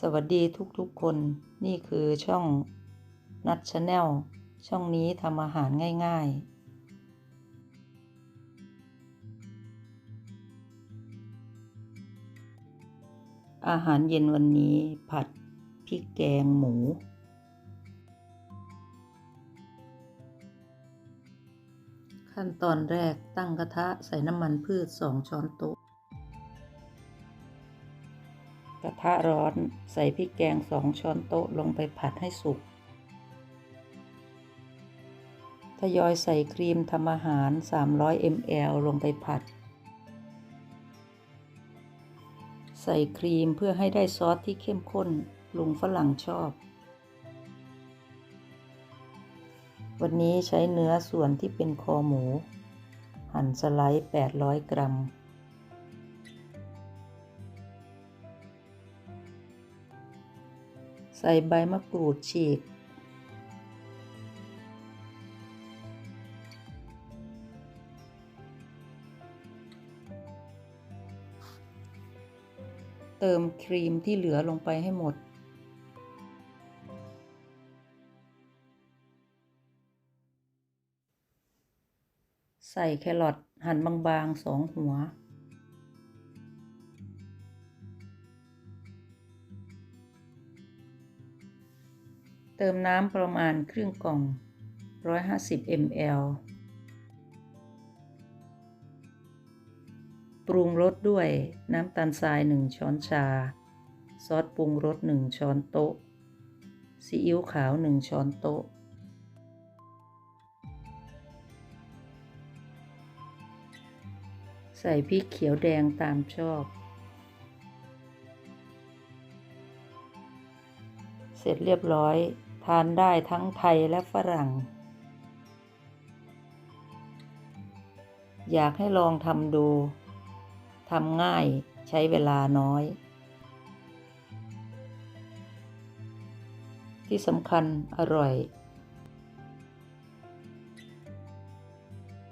สวัสดีทุกๆคนนี่คือช่องนัดชาแนลช่องนี้ทำอาหารง่ายๆ อาหารเย็นวันนี้ผัดพริกแกงหมู ขั้นตอนแรกตั้งกระทะใส่น้ำมันพืช2ช้อนโต๊ะ ระทะร้อนใส่พริกแกง2ช้อนโต๊ะลงไปผัดให้สุก ทยอยใส่ครีมทำอาหาร 300 ml ลงไปผัด ใส่ครีมเพื่อให้ได้ซอสที่เข้มข้นลุงฝรั่งชอบ วันนี้ใช้เนื้อส่วนที่เป็นคอหมู หั่นสไลด์ 800 กรัม ใส่ใบมะกรูดฉีก เติมครีมที่เหลือลงไปให้หมด ใส่แครอทหั่นบางๆสองหัว เติมน้ำประมาณครึ่งกล่อง 150 ml ปรุงรสด้วยน้ำตาลทราย 1 ช้อนชา ซอสปรุงรส 1 ช้อนโต๊ะ ซีอิ๊วขาว 1 ช้อนโต๊ะ ใส่พริกเขียวแดงตามชอบ เสร็จเรียบร้อย ทานได้ทั้งไทยและฝรั่ง อยากให้ลองทำดูทำง่ายใช้เวลาน้อย ที่สำคัญอร่อย